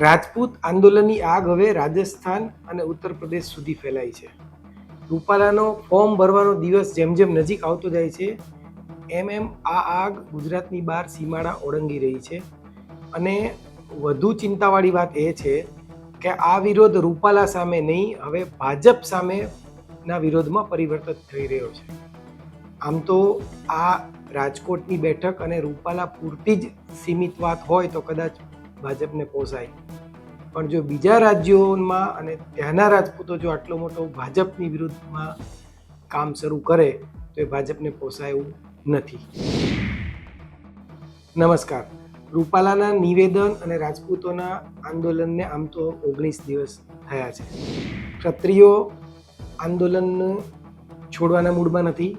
રાજપૂત આંદોલનની આગ હવે રાજસ્થાન અને ઉત્તર પ્રદેશ સુધી ફેલાઈ છે. રૂપાલાનો ફોર્મ ભરવાનો દિવસ જેમ જેમ નજીક આવતો જાય છે, એમ એમ આ આગ ગુજરાતની બહાર સીમાડા ઓળંગી રહી છે. અને વધુ ચિંતાવાળી વાત એ છે કે આ વિરોધ રૂપાલા સામે નહીં, હવે ભાજપ સામેના વિરોધમાં પરિવર્તિત થઈ રહ્યો છે. આમ તો આ રાજકોટની બેઠક અને રૂપાલા પૂરતી જ સીમિત વાત હોય તો કદાચ ભાજપને પોસાય. પણ જો બીજા રાજ્યોમાં અને ત્યાંના રાજપૂતો જો આટલો મોટો ભાજપની વિરુદ્ધમાં કામ શરૂ કરે, તો એ ભાજપને પોસાય એવું નથી. નમસ્કાર. રૂપાલાના નિવેદન અને રાજપૂતોના આંદોલનને આમ તો ઓગણીસ દિવસ થયા છે. ક્ષત્રિયો આંદોલન છોડવાના મૂડમાં નથી.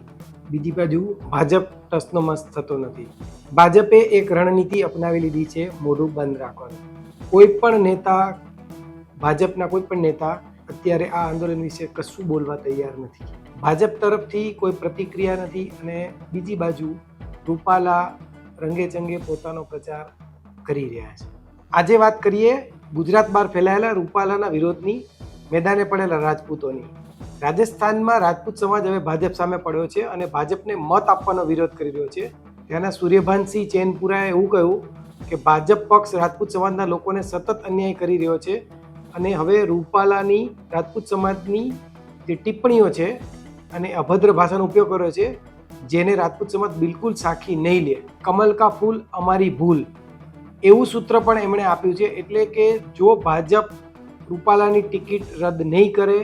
બીજી બાજુ ભાજપ ટસનો મસ્ત થતો નથી. ભાજપે એક રણનીતિ અપનાવી લીધી છે, મોઢું બંધ રાખવાનું. કોઈ પણ નેતા, ભાજપના કોઈ પણ નેતા અત્યારે આ આંદોલન વિશે કશું બોલવા તૈયાર નથી. ભાજપ તરફથી કોઈ પ્રતિક્રિયા નથી અને બીજી બાજુ રૂપાલા રંગે ચંગે પોતાનો પ્રચાર કરી રહ્યા છે. આજે વાત કરીએ ગુજરાત બહાર ફેલાયેલા રૂપાલાના વિરોધની, મેદાને પડેલા રાજપૂતોની. રાજસ્થાનમાં રાજપૂત સમાજ હવે ભાજપ સામે પડ્યો છે અને ભાજપને મત આપવાનો વિરોધ કરી રહ્યો છે. ત્યાંના સૂર્યભાનસિંહ ચેનપુરાએ એવું કહ્યું કે ભાજપ પક્ષ રાજપૂત સમાજના લોકોને સતત અન્યાય કરી રહ્યો છે અને હવે રૂપાલાની રાજપૂત સમાજની જે ટિપ્પણીઓ છે અને અભદ્ર ભાષાનો ઉપયોગ કર્યો છે, જેને રાજપૂત સમાજ બિલકુલ સાખી નહીં લે. કમલ કા ફૂલ અમારી ભૂલ. એવું સૂત્ર પણ એમણે આપ્યું છે. એટલે કે જો ભાજપ રૂપાલાની ટિકિટ રદ નહીં કરે,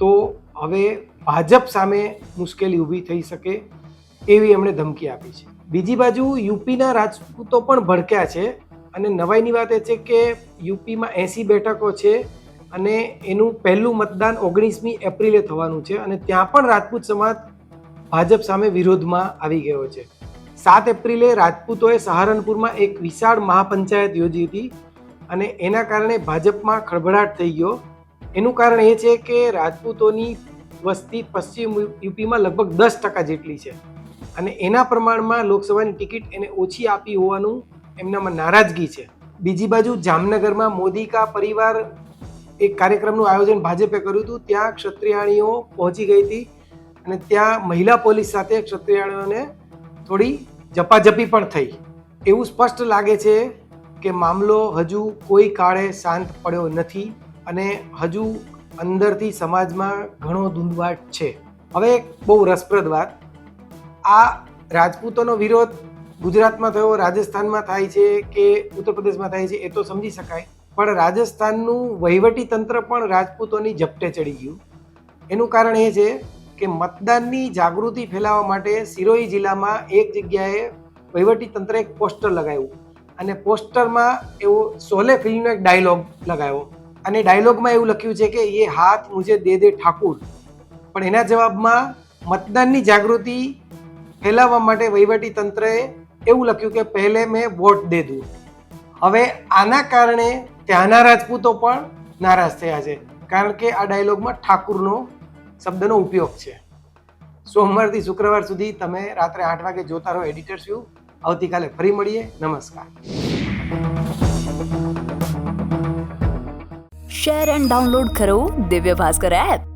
તો હવે ભાજપ સામે મુશ્કેલી ઊભી થઈ શકે એવી એમણે ધમકી આપી છે. બીજી બાજુ યુપીના રાજપૂતો પણ ભડક્યા છે અને નવાઈની વાત એ છે કે યુપીમાં એંસી બેઠકો છે અને એનું પહેલું મતદાન ઓગણીસમી એપ્રિલે થવાનું છે અને ત્યાં પણ રાજપૂત સમાજ ભાજપ સામે વિરોધમાં આવી ગયો છે. સાત એપ્રિલે રાજપૂતોએ સહારનપુરમાં એક વિશાળ મહાપંચાયત યોજી હતી અને એના કારણે ભાજપમાં ખળભળાટ થઈ ગયો. એનું કારણ એ છે કે રાજપૂતોની વસ્તી પશ્ચિમ યુપીમાં લગભગ દસ ટકા જેટલી છે. અને એના પ્રમાણમાં લોકસભાની ટિકિટ એને ઓછી આપી હોવાનું એમનામાં નારાજગી છે. બીજી બાજુ જામનગરમાં મોદી કા પરિવાર એક કાર્યક્રમનું આયોજન ભાજપે કર્યું હતું, ત્યાં ક્ષત્રિયાણીઓ પહોંચી ગઈ હતી અને ત્યાં મહિલા પોલીસ સાથે ક્ષત્રિયાણીઓને થોડી ઝપાઝપી પણ થઈ. એવું સ્પષ્ટ લાગે છે કે મામલો હજુ કોઈ કાળે શાંત પડ્યો નથી અને હજુ અંદરથી સમાજમાં ઘણો ધૂંધવાટ છે. હવે બહુ રસપ્રદ વાત. આ રાજપૂતોનો વિરોધ ગુજરાતમાં થયો, રાજસ્થાનમાં થાય છે કે ઉત્તર પ્રદેશમાં થાય છે એ તો સમજી શકાય. પણ રાજસ્થાનનું વહીવટી તંત્ર પણ રાજપૂતોની ઝપટે ચડી ગયું. એનું કારણ એ છે કે મતદાનની જાગૃતિ ફેલાવવા માટે સિરોહી જિલ્લામાં એક જગ્યાએ વહીવટી તંત્રે એક પોસ્ટર લગાવ્યું. અને પોસ્ટરમાં એવો સોલે ફિલ્મનો એક ડાયલોગ લગાવ્યો. અને ડાયલોગમાં એવું લખ્યું છે કે એ હાથ મુજે દે દે ઠાકુર. પણ એના જવાબમાં મતદાનની જાગૃતિ ફેલાવવા માટે વહીવટી તંત્રએ એવું લખ્યું કે પહેલે મેં વોટ દે દઉં હવે આના કારણે ત્યાંના રાજપૂતો પણ નારાજ થયા છે. કારણ કે આ ડાયલોગમાં ઠાકુરનો શબ્દનો ઉપયોગ છે. સોમવારથી શુક્રવાર સુધી તમે રાત્રે આઠ વાગે જોતા રહો એડિટર્સ વ્યૂ આવતીકાલે ફરી મળીએ. નમસ્કાર. શેર એન્ડ ડાઉનલોડ કરો દિવ્ય ભાસ્કર એપ